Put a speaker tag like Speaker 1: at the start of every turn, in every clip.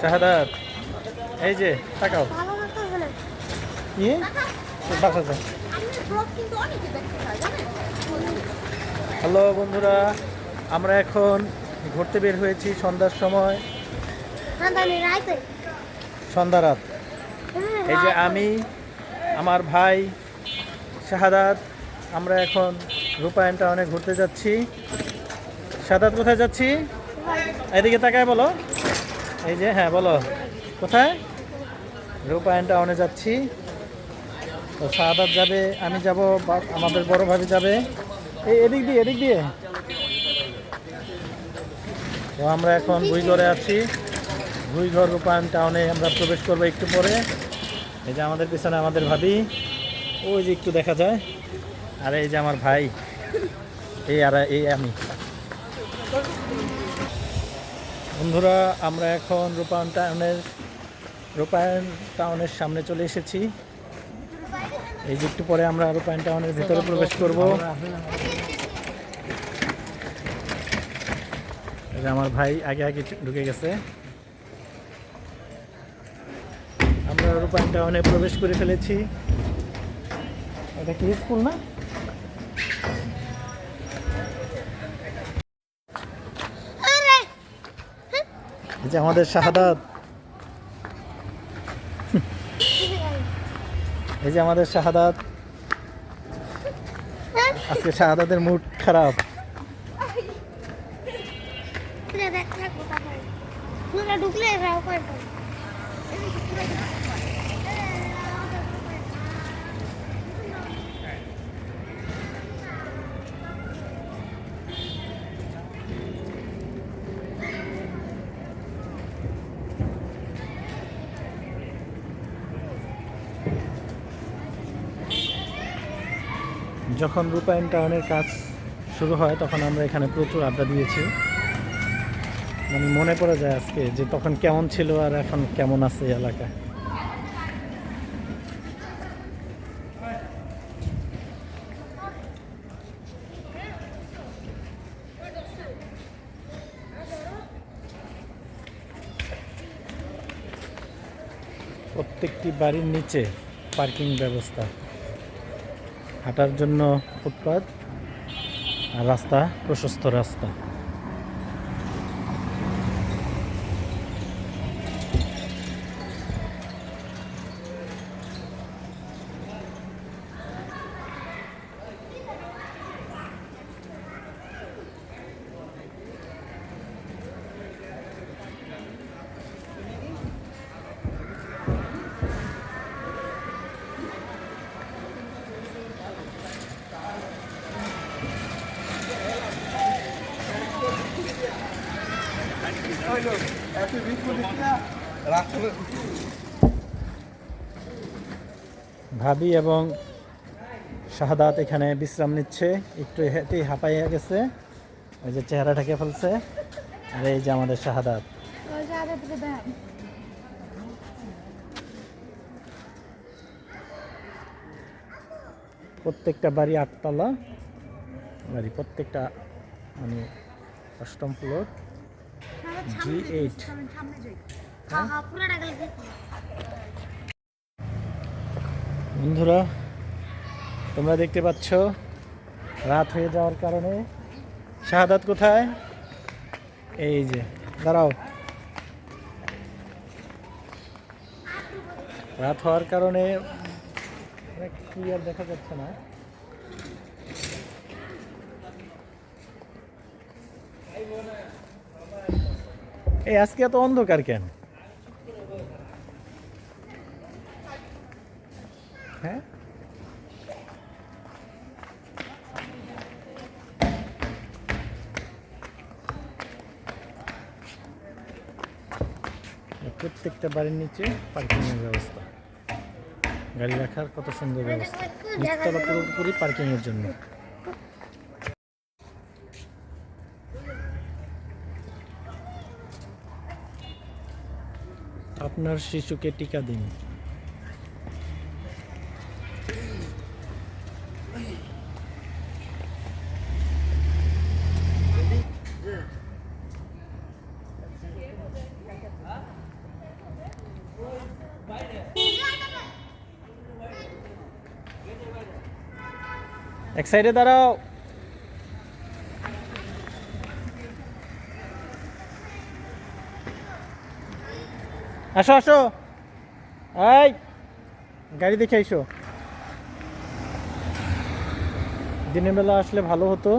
Speaker 1: শাহাদাত এই যে তাকাও। বাসা হ্যালো বন্ধুরা আমরা এখন ঘুরতে বের হয়েছি সন্ধ্যার সময়।
Speaker 2: হ্যাঁ
Speaker 1: সন্ধ্যা রাত। এই যে আমি আমার ভাই শাহাদাত আমরা এখন রূপায়ণ টাউনে ঘুরতে যাচ্ছি। শাহাদাত কোথায় যাচ্ছি? এদিকে তাকায় বলো। এই যে হ্যাঁ বলো। কোথায়? রূপায়ণ টাউনে যাচ্ছি। তো শাহাদাত যাবে, আমি যাব আমাদের বড় ভাবি যাবে। এই এদিক দিয়ে এদিক দিয়ে। তো আমরা এখন ভুইঘরে আছি। ভুইঘর রূপায়ণ টাউনে আমরা প্রবেশ করব একটু পরে। এই যে আমাদের পিছনে আমাদের ভাবি। ওই যে একটু দেখা যায়। আর এই যে আমার ভাই। এই আর এই আমি। বন্ধুরা, আমরা এখন রূপায়ণ টাউনের রূপায়ণ টাউনের সামনে চলে এসেছি। এই যে একটু পরে আমরা রূপায়ণ টাউনের ভিতরে প্রবেশ করব। আমার ভাই আগে আগে ঢুকে গেছে। আমরা রূপায়ণ টাউনে প্রবেশ করে ফেলেছি। এটা কি স্কুল না? যে আমাদের শাহাদাত এই যে আমাদের শাহাদাত আজকে শাহাদাতের মুড খারাপ
Speaker 2: ঢুকলে
Speaker 1: যখন রূপায়ণ টাউনের কাজ শুরু হয়, তখন আমরা এখানে প্রচুর আড্ডা দিয়েছি। মানে মনে পড়ে যায় আজকে যে তখন কেমন ছিল আর এখন কেমন আছে এই এলাকা। প্রত্যেকটি বাড়ির নিচে পার্কিং ব্যবস্থা। হাঁটার জন্য ফুটপাত আর রাস্তা প্রশস্ত রাস্তা। ভাবি এবং শাহাদাত এখানে বিশ্রাম নিচ্ছে। একটু হেঁটেই হাঁপাইয়া গেছে। ওই যে চেহারা ঢেকে ফেলছে। আর এই যে আমাদের শাহাদাত। প্রত্যেকটা বাড়ি আটতলা। বাড়ি প্রত্যেকটা মানে অষ্টম ফ্লোর জি এইট
Speaker 2: হ্যাঁ হ্যাঁ
Speaker 1: বন্ধুরা তোমরা দেখতে পাচ্ছ রাত হয়ে যাওয়ার কারণে। শাহাদাত কোথায়? এই যে দাঁড়াও। রাত হওয়ার কারণে অনেক ক্লিয়ার দেখা যাচ্ছে না। এই আজকে এত অন্ধকার কেন? হ্যাঁ? প্রত্যেকটা বাড়ির নিচে পার্কিং এর ব্যবস্থা। গাড়ি রাখার কত সুন্দর ব্যবস্থা। নিচতলা পুরোপুরি পার্কিং এর জন্য। আপনার শিশুকে টিকা দিন এক সাইডে দাঁড়াও আসো আসো। এই, গাড়ি দেখে আইসো। দিনের বেলা আসলে ভালো হতো।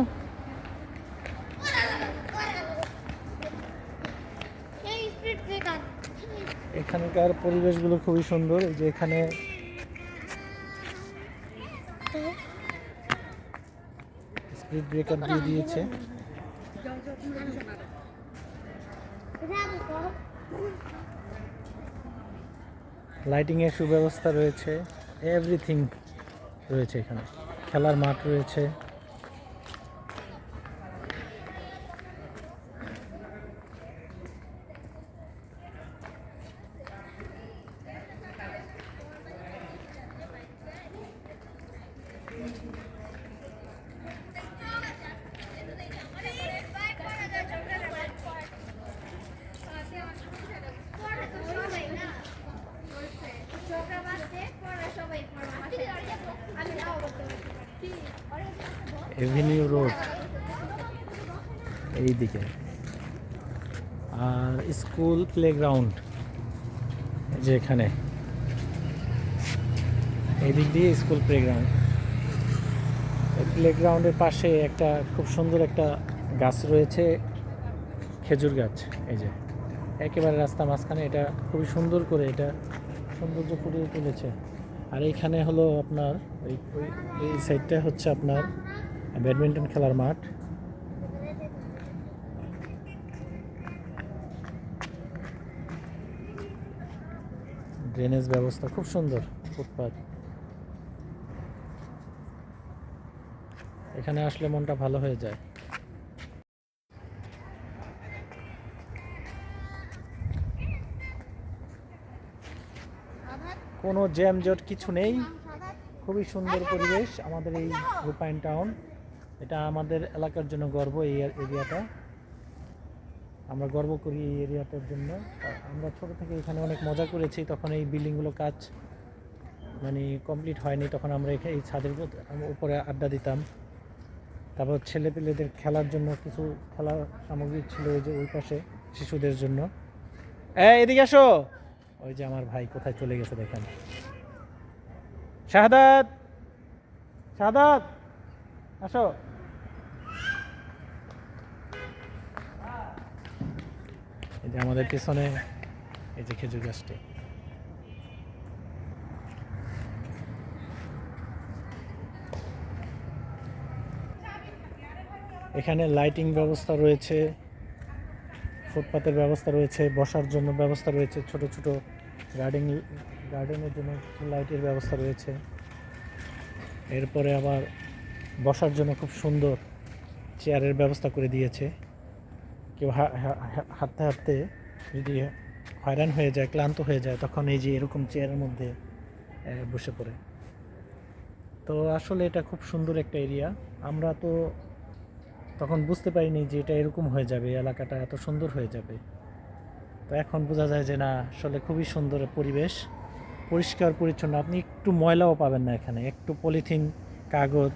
Speaker 1: এখানকার পরিবেশগুলো খুবই সুন্দর। যে এখানে স্পিড ব্রেকার দিয়ে দিয়েছে। লাইটিং এর সুব্যবস্থা রয়েছে এভরিথিং রয়েছে এখানে খেলার মাঠ রয়েছে এভিনিউ রোড এই দিকে আর স্কুল প্লেগ্রাউন্ড যে এখানে। এই দিক দিয়ে স্কুল প্লেগ্রাউন্ড। প্লেগ্রাউন্ডের পাশে একটা খুব সুন্দর একটা গাছ রয়েছে, খেজুর গাছ, এই যে। একেবারে রাস্তা মাঝখানে, এটা খুবই সুন্দর করে এটা সৌন্দর্য ফুটিয়ে তুলেছে। আর এইখানে হলো আপনার এই সাইডটা হচ্ছে আপনার ব্যাডমিন্টন খেলার মাঠ। ড্রেনেজ ব্যবস্থা, খুব সুন্দর ফুটপাত। এখানে আসলে মনটা ভালো হয়ে যায়। কোনো জ্যাম জট কিছু নেই। খুবই সুন্দর পরিবেশ আমাদের এই রূপায়ণ টাউন। এটা আমাদের এলাকার জন্য গর্ব এই এরিয়াটা। আমরা গর্ব করি এই এরিয়াটার জন্য। আমরা ছোট থেকে এখানে অনেক মজা করেছি, তখন এই বিল্ডিংগুলো কাজ মানে কমপ্লিট হয়নি, তখন আমরা এখানে এই ছাদের উপরে আড্ডা দিতাম। তারপর ছেলে পেলেদের খেলার জন্য কিছু খেলার সামগ্রী ছিল ওই যে ওই পাশে শিশুদের জন্য। এদিকে আসো। ওই যে আমার ভাই কোথায় চলে গেছে দেখেন। শাহাদাত! শাহাদাত! আসো। এই যে আমাদের পিছনে এই যে খেজুর গাছটি। এখানে লাইটিং ব্যবস্থা রয়েছে, ফুটপাতের ব্যবস্থা রয়েছে, বসার জন্য ব্যবস্থা রয়েছে, ছোট ছোট গার্ডেন, গার্ডেনের জন্য লাইটের ব্যবস্থা রয়েছে। এরপরে আবার বসার জন্য খুব সুন্দর চেয়ারের ব্যবস্থা করে দিয়েছে। কেউ হাঁটতে হাঁটতে যদি হয়রান হয়ে যায়, ক্লান্ত হয়ে যায়, তখন এই যে এরকম চেয়ারের মধ্যে বসে পড়ে। তো আসলে এটা খুব সুন্দর একটা এরিয়া। আমরা তো তখন বুঝতে পারিনি যে এটা এরকম হয়ে যাবে এলাকাটা এত সুন্দর হয়ে যাবে। তো এখন বোঝা যায় যে না, আসলে খুবই সুন্দর পরিবেশ। পরিষ্কার, পরিচ্ছন্ন। আপনি একটু ময়লাও পাবেন না এখানে। একটু পলিথিন, কাগজ,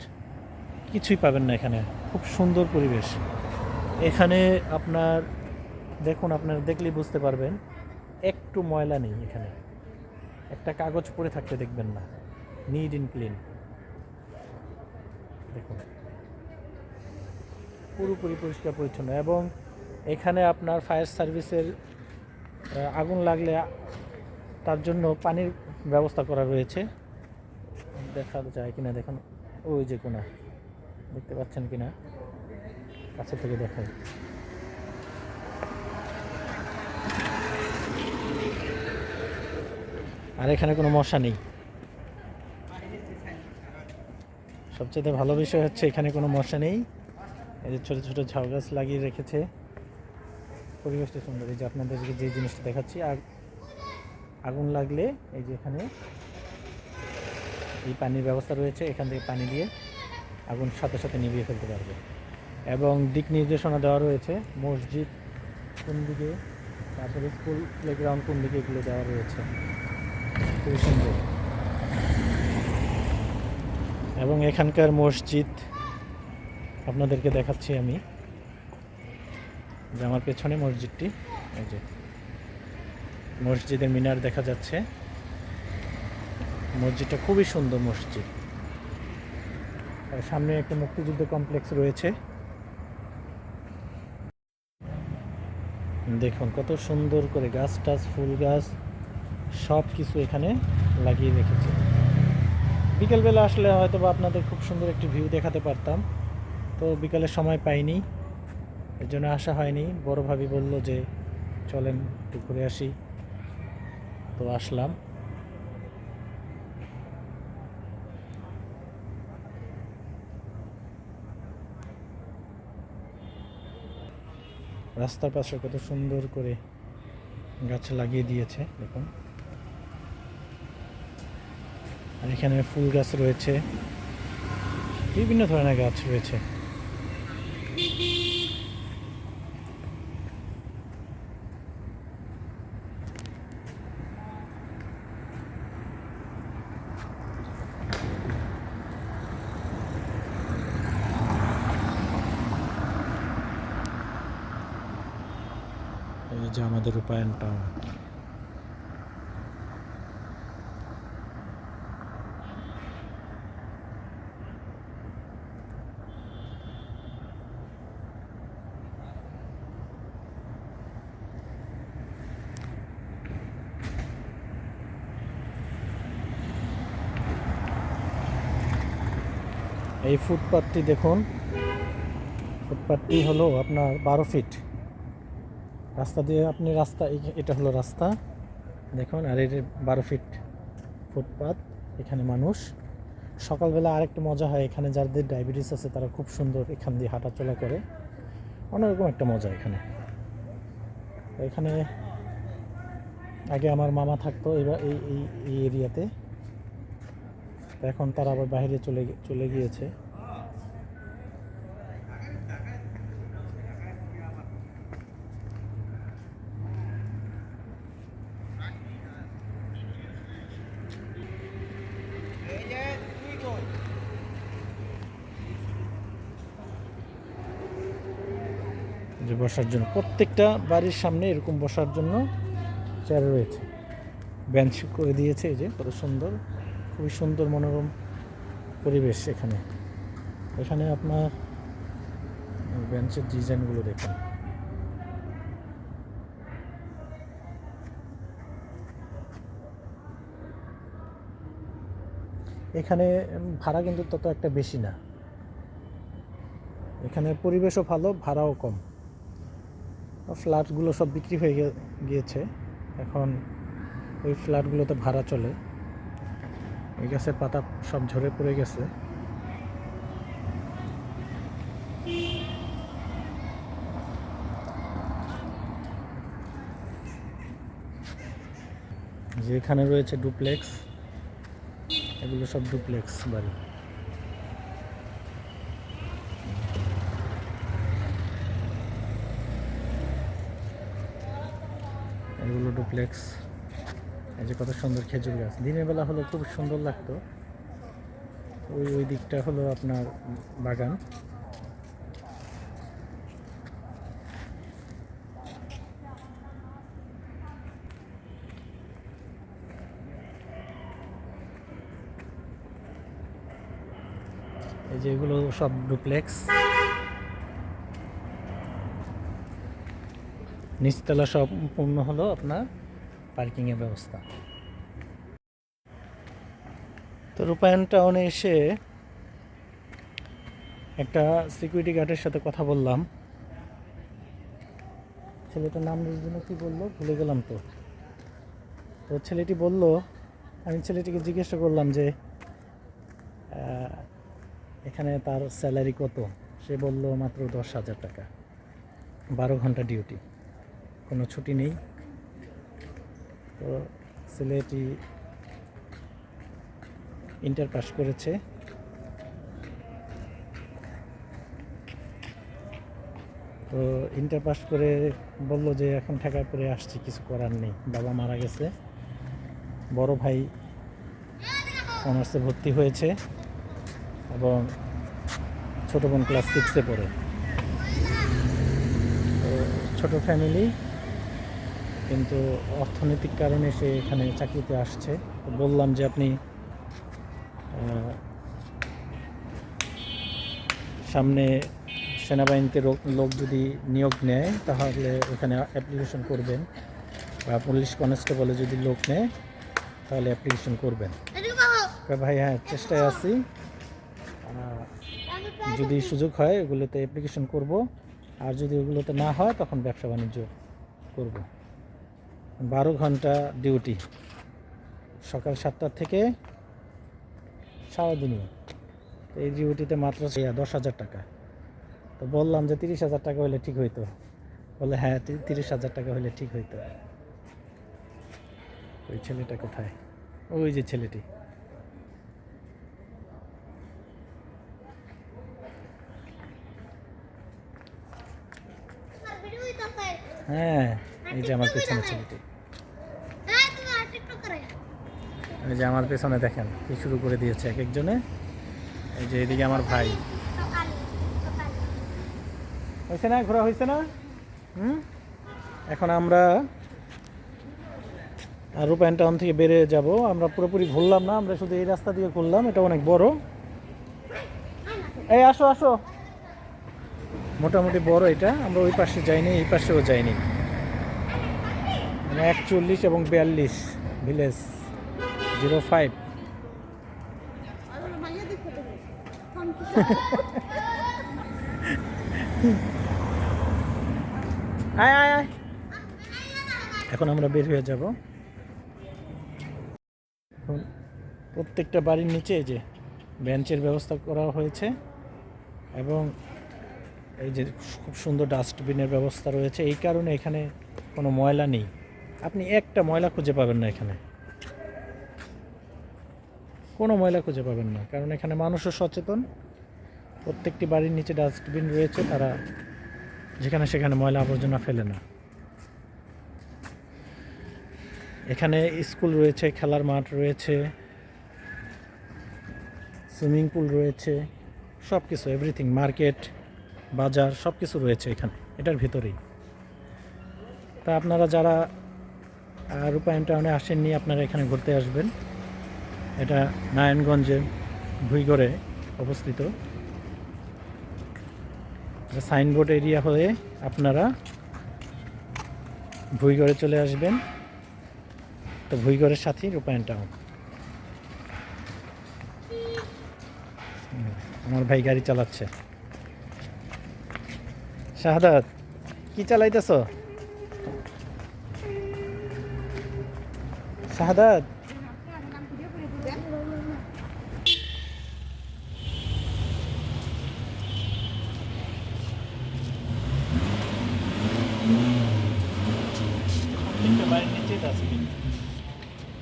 Speaker 1: কিছুই পাবেন না এখানে। খুব সুন্দর পরিবেশ। এখানে আপনার, দেখুন, আপনার দেখলেই বুঝতে পারবেন, একটু ময়লা নেই এখানে। একটা কাগজ পড়ে থাকতে দেখবেন না। নিড ইন ক্লিন দেখুন। পুরোপুরি পরিষ্কার, পরিচ্ছন্ন এবং এখানে আপনার ফায়ার সার্ভিসের আগুন লাগলে তার জন্য পানির ব্যবস্থা করা রয়েছে। দেখা যায় কিনা, দেখুন। ওই যে কোনা। দেখতে পাচ্ছেন কিনা? কাছে থেকে দেখাই। আর এখানে কোনো মশা নেই। সবচেয়ে ভালো বিষয় হচ্ছে এখানে কোনো মশা নেই। এই যে ছোটো ছোটো ঝাউ গাছ লাগিয়ে রেখেছে। পরিবেশটা সুন্দর। এই যে আপনাদেরকে যে জিনিসটা দেখাচ্ছি আর আগুন লাগলে এই যে এখানে এই পানির ব্যবস্থা রয়েছে। এখান থেকে পানি দিয়ে আগুন সাথে সাথে নিভিয়ে ফেলতে পারবে। এবং দিক নির্দেশনা দেওয়া রয়েছে। মসজিদ কোন দিকে, তারপরে স্কুল প্লেগ্রাউন্ড কোন দিকে এগুলো দেওয়া রয়েছে। খুবই সুন্দর। এবং এখানকার মসজিদ আপনাদেরকে দেখাচ্ছি আমি। যে আমার পেছনে মসজিদটি, এই যে মসজিদের মিনার দেখা যাচ্ছে। মসজিদটা খুবই সুন্দর মসজিদ। সামনে একটা মুক্তিযুদ্ধ কমপ্লেক্স রয়েছে। দেখুন, কত সুন্দর করে গাছ টাছ ফুল গাছ সব কিছু এখানে লাগিয়ে রেখেছে। বিকেলবেলা আসলে হয়তো বা আপনাদের খুব সুন্দর একটি ভিউ দেখাতে পারতাম, তো বিকালের সময় পাইনি, এর জন্য আসা হয়নি। বড় ভাবি বলল যে, চলেন একটু ঘুরে আসি। তো আসলাম। রাস্তার পাশে কত সুন্দর করে গাছ লাগিয়ে দিয়েছে, দেখুন। আর এখানে ফুল গাছ রয়েছে। বিভিন্ন ধরনের গাছ রয়েছে। যে আমাদের রূপায়ণ টাউন এই ফুটপাথটি দেখুন। ফুটপাথটি হলো আপনার বারো ফিট। রাস্তা দিয়ে আপনি রাস্তা এটা হলো রাস্তা, দেখুন, আর এটা বারো ফিট ফুটপাথ এখানে মানুষ। সকালবেলা আরেকটু মজা হয় এখানে, যাদের ডায়াবেটিস আছে তারা খুব সুন্দর এখান দিয়ে হাঁটাচলা করে। অন্যরকম একটা মজা এখানে। এখানে আগে আমার মামা থাকতো এবার এই এই এরিয়াতে। এখন তারা আবার বাইরে চলে চলে গিয়েছে যে বসার জন্য। প্রত্যেকটা বাড়ির সামনে এরকম বসার জন্য চেয়ার রয়েছে। বেঞ্চ করে দিয়েছে এই যে, কত সুন্দর, খুবই সুন্দর মনোরম পরিবেশ এখানে। এখানে আপনার বেঞ্চের ডিজাইনগুলো দেখুন। এখানে ভাড়া কিন্তু তত একটা বেশি না। এখানে পরিবেশও ভালো, ভাড়াও কম। ফ্ল্যাটগুলো সব বিক্রি হয়ে গিয়েছে। এখন ওই ফ্ল্যাটগুলোতে ভাড়া চলে। এই গাছের পাতা সব ঝরে পড়ে গেছে। যে এখানে রয়েছে ডুপ্লেক্স, এগুলো সব ডুপ্লেক্স বাড়ি এগুলো ডুপ্লেক্স এই যে কত সুন্দর খেজুর গাছ। দিনের বেলা হলে খুব সুন্দর লাগতো। ওই ওই দিকটা হলো আপনার বাগান। এই সব ডুপ্লেক্স। নিচতলা সম্পূর্ণ হলো আপনার। পার্কিংয়ের ব্যবস্থা। তো রূপায়ণ টাউনে এসে একটা সিকিউরিটি গার্ডের সাথে কথা বললাম। ছেলেটার নাম জন্য কি বলল? ভুলে গেলাম তো। তো ছেলেটি বলল, আমি ছেলেটিকে জিজ্ঞাসা করলাম যে এখানে তার স্যালারি কত? সে বলল, মাত্র দশ হাজার টাকা। বারো ঘণ্টা ডিউটি কোনো ছুটি নেই। তো ছেলেটি ইন্টার পাস করেছে। তো ইন্টার পাস করে বলল যে এখন ঠেকায় পরে আসছি, কিছু করার নেই। বাবা মারা গেছে। বড় ভাই অনার্সে ভর্তি হয়েছে এবং ছোটো বোন ক্লাস সিক্সে পড়ে। ছোটো ফ্যামিলি কিন্তু অর্থনৈতিক কারণে সে এখানে চাকরিতে আসছে। বললাম যে আপনি সামনে সেনাবাহিনীতে লোক- যদি নিয়োগ নেয়, তাহলে ওখানে অ্যাপ্লিকেশন করবেন বা পুলিশ কনস্টেবলে যদি লোক নেয়, তাহলে অ্যাপ্লিকেশন করবেন। ভাই হ্যাঁ চেষ্টায় আছি। যদি সুযোগ হয়, ওগুলোতে অ্যাপ্লিকেশন করব। আর যদি ওগুলোতে না হয়, তখন ব্যবসা বাণিজ্য করব। বারো ঘণ্টা ডিউটি সকাল সাতটা থেকে সারাদিনই এই ডিউটিতে মাত্র দশ হাজার টাকা। তো বললাম যে তিরিশ হাজার টাকা হলে ঠিক হইতো। বলে হ্যাঁ তিরিশ হাজার টাকা হলে ঠিক হইতো। ওই ছেলেটা কোথায়? ওই যে ছেলেটি। হ্যাঁ এই যে আমার পেছনে ছেলেটি
Speaker 2: এই তুমি আর টিকটক করে।
Speaker 1: এই যে আমার পেছনে দেখেন কি শুরু করে দিয়েছে এক একজনে। এই যে এদিকে আমার ভাই। হয়েছে না? ঘোরা হয়েছে না? হুম? এখন আমরা রূপায়ণ টাউন থেকে বেরিয়ে যাব। আমরা পুরোপুরি ঘুরলাম না, আমরা শুধু এই রাস্তা দিয়ে ঘুরলাম, এটা অনেক বড়। এই, আসো আসো। মোটামুটি বড় এটা, আমরা ওই পাশে যাইনি, এই পাশেও যাইনি। মানে একচল্লিশ এবং বিয়াল্লিশ ভিলেজ। Zero five. আয় আয় আয়। এখন আমরা বের হয়ে যাব। এখন প্রত্যেকটা বাড়ির নিচে যে বেঞ্চের ব্যবস্থা করা হয়েছে এবং এই যে খুব সুন্দর ডাস্টবিনের ব্যবস্থা রয়েছে। এই কারণে এখানে কোনো ময়লা নেই। আপনি একটা ময়লা খুঁজে পাবেন না এখানে। কোনো ময়লা খুঁজে পাবেন না। কারণ এখানে মানুষও সচেতন। প্রত্যেকটি বাড়ির নিচে ডাস্টবিন রয়েছে, তারা যেখানে সেখানে ময়লা আবর্জনা ফেলে না। এখানে স্কুল রয়েছে, খেলার মাঠ রয়েছে, সুইমিং পুল রয়েছে সব কিছু এভরিথিং মার্কেট, বাজার সব কিছু রয়েছে এখানে, এটার ভিতরেই। তা আপনারা যারা রূপায়ণ টাউনে আসেননি, আপনারা এখানে ঘুরতে আসবেন। এটা নারায়ণগঞ্জে ভুইগড়ে অবস্থিত। সাইনবোর্ড এরিয়া হয়ে আপনারা ভুইগড়ে চলে আসবেন। তো ভুইগড়ের সাথেই রূপায়ণ টাউন আমার ভাই গাড়ি চালাচ্ছে। শাহাদাত, কি চালাইতেছ? শাহাদাত প্রত্যেকটা বাড়ির নিচে ডাস্টবিন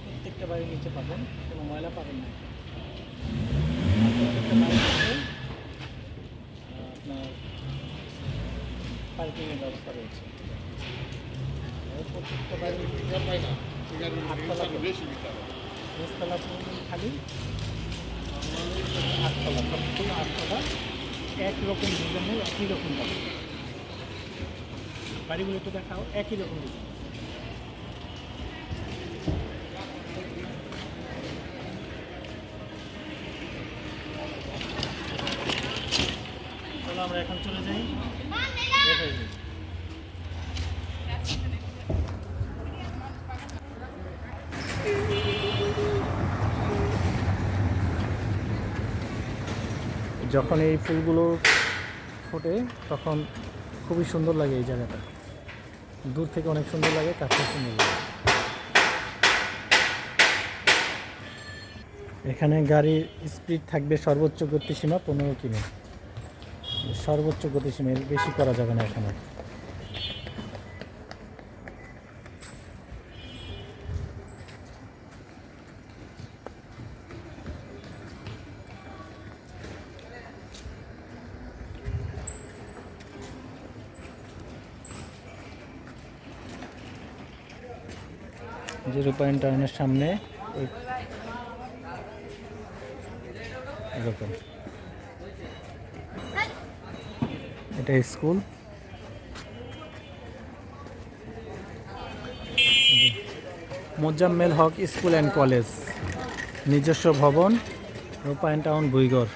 Speaker 1: প্রত্যেকটা বাড়ির নিচে পাবেন কোনো ময়লা পাবেন না আর প্রত্যেকটা বাড়ির নিচে আহ, আপনার পার্কিংয়ের ব্যবস্থা রয়েছে। খালি। আটতলা সবগুলো আটতলা। একরকম ডিজাইনের একই রকম বাড়িগুলো একটু দেখাও, একই রকম ডিজাইন চলো আমরা এখন চলে যাই লেট হয়ে যাবে। যখন এই ফুলগুলো ফোটে, তখন খুবই সুন্দর লাগে এই জায়গাটা। দূর থেকে অনেক সুন্দর লাগে, কাছে সুন্দর লাগে এখানে গাড়ির স্পিড থাকবে সর্বোচ্চ গতিসীমা পনেরো কিমি। সর্বোচ্চ গতিসীমা বেশি করা যাবে না এখানে। ভিউ পয়েন্ট টাউনের সামনে এরকম এটা school. Mozammel Haque school and college. নিজস্ব ভবন রূপায়ণ টাউন বুইগর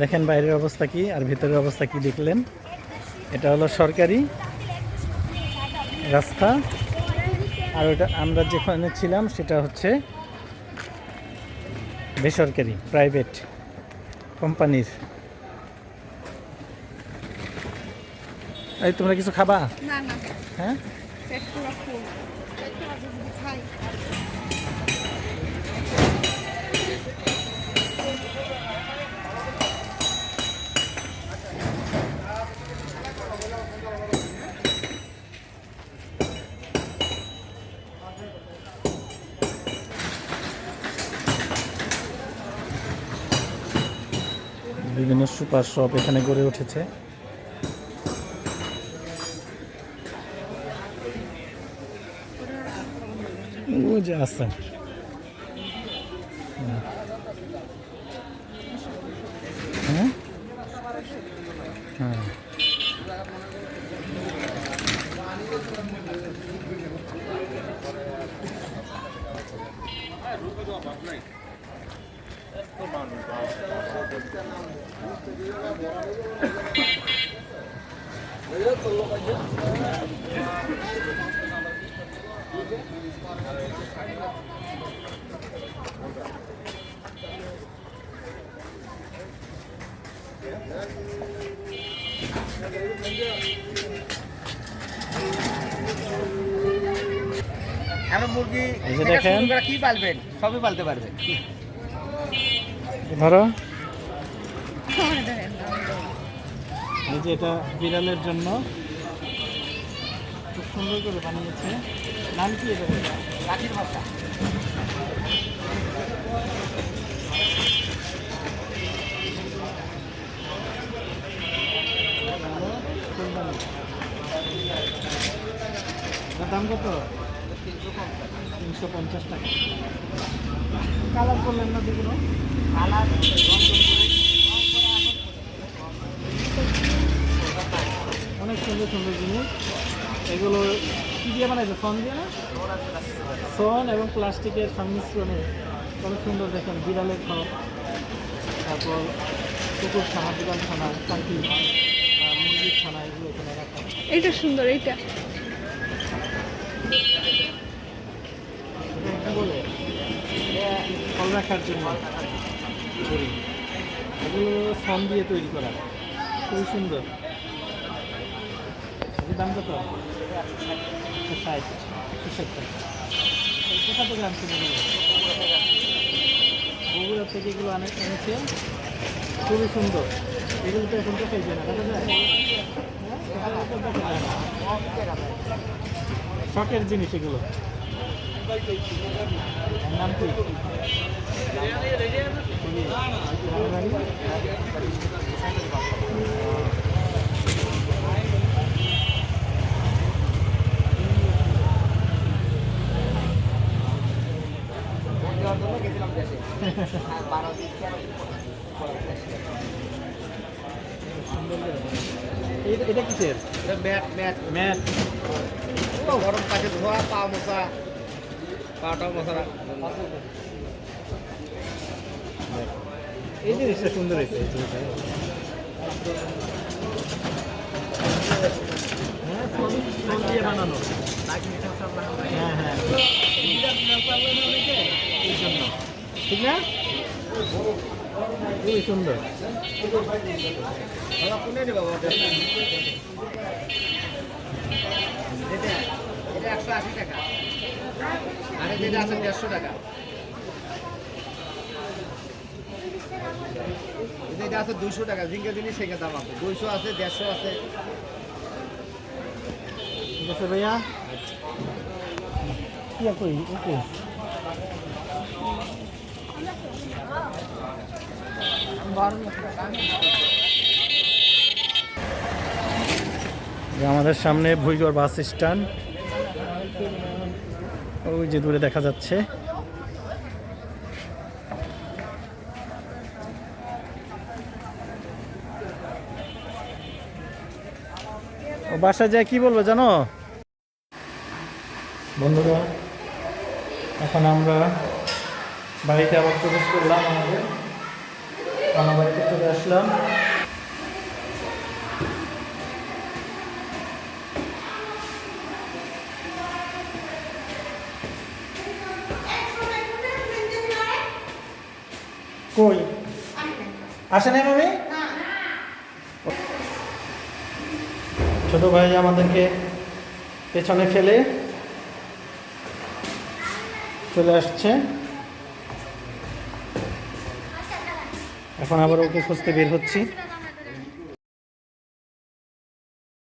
Speaker 1: দেখেন বাইরের অবস্থা কি আর ভিতরের অবস্থা কি দেখলেন? এটা হলো সরকারি রাস্তা। আর ওটা আমরা যেখানে ছিলাম সেটা হচ্ছে বেসরকারি প্রাইভেট কোম্পানির এই তোমরা কিছু খাবা? হ্যাঁ
Speaker 2: পেট পুরো ফুল পেট পুরো যদি খাই
Speaker 1: বিভিন্ন সুপার শপ এখানে গড়ে উঠেছে। যে আছে
Speaker 3: মুরগি
Speaker 1: দেখেন।
Speaker 3: কি পালবেন? সবই পালতে পারবেন
Speaker 1: ধরো। এই যে এটা বিড়ালের জন্য। খুব সুন্দর করে বানিয়েছে। নাম কি এটা?
Speaker 3: রাখির বাচ্চা
Speaker 1: দাম কত? তিনশো পঞ্চাশ টাকা। কালার করলেন না যেগুলো
Speaker 3: কালার
Speaker 1: অনেক সুন্দর সুন্দর জিনিস। এগুলো কি দিয়ে বানাইছে? ফোন দিয়ে না? ফোন এবং প্লাস্টিকের সংমিশ্রণে। অনেক সুন্দর, দেখেন, বিড়ালের ঘর তারপর কুকুর ছানা, বিড়াল ছানা চাকরি মুরগির ছানা, এগুলো এখানে রাখা।
Speaker 2: এইটা সুন্দর, এইটা।
Speaker 1: ফল রাখার জন্য এগুলো ফোন দিয়ে তৈরি করা খুবই সুন্দর দাম কত থেকে বগুড়া থেকে এগুলো আনে এনেছে খুবই সুন্দর এগুলো তো এখন তো খাইছে না দেখা যায়। শখের জিনিস এগুলো। নাম কি?
Speaker 3: বারো দিন দেশে।
Speaker 1: এটা কিসের?
Speaker 3: এটা ম্যাট ম্যাট।
Speaker 1: ম্যাট।
Speaker 3: গরম কাছে ধোয়া পা মশা পাটাও মশা
Speaker 1: এই জিনিসটা সুন্দর হয়েছে এই জিনিসটা। হ্যাঁ ফোন ফোন দিয়ে বানানো। হ্যাঁ হ্যাঁ। ঠিক না? খুবই সুন্দর।
Speaker 3: একশো আশি টাকা আর যেটা আছে দেড়শো টাকা এটা আছে দুইশো টাকা জিঙ্গা জিনিস সেঙ্গে দাম আছে দুইশো আছে দেড়শো আছে
Speaker 1: ঠিক ভাইয়া কি কই আমাদের সামনে ভুইগড় বাস স্ট্যান্ড। ওই যে দূরে দেখা যাচ্ছে। ও বাসায় যায় কি বলব জানো? বন্ধুরা, এখন আমরা বাড়িতে আবার প্রবেশ করলাম আমাদের। আমার বাড়িতে চলে আসলাম। কই? আসে নাই মামি? ছোট ভাই আমাদেরকে পেছনে ফেলে চলে আসছে। এখন আবার ওকে খুঁজতে বের হচ্ছি।